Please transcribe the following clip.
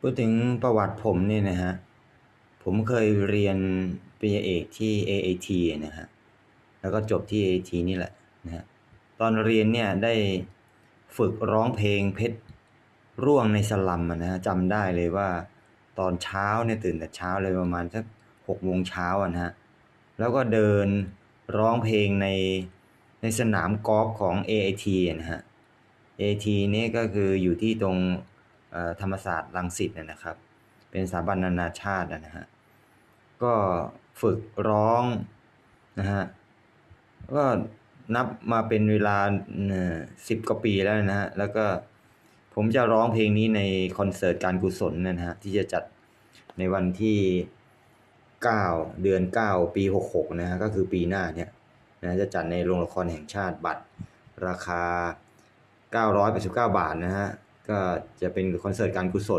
พูดถึงประวัติผมเนี่ยนะฮะ ผมเคยเรียนปริญญาเอกที่ AAT นะฮะ แล้วก็จบที่ AAT นี่แหละนะฮะ ตอนเรียนเนี่ยได้ฝึกร้องเพลงเพชรร่วงในสลัมอะนะฮะจำได้เลยว่าตอนเช้าเนี่ยตื่นแต่เช้าเลยประมาณสักหกโมงเช้าอะนะฮะ แล้วก็เดินร้องเพลงในในสนามกอล์ฟของ AAT นะฮะ AAT นี่ก็คืออยู่ที่ตรง ธรรมศาสตร์รังสิตนะนะครับ เป็นสถาบันนานาชาตินะฮะก็ฝึกร้องนะฮะก็นับมาเป็นเวลาสิบกว่าปีแล้วนะฮะแล้วก็ผมจะร้องเพลงนี้ในคอนเสิร์ตการกุศลนะฮะที่จะจัดในวันที่9เดือน 9 ปี 66 นะฮะก็คือปีหน้าเนี่ยนะจะจัดในโรงละครแห่งชาติบัตรราคา 989 บาทนะฮะ ก็จะเป็นคอนเสิร์ตการกุศล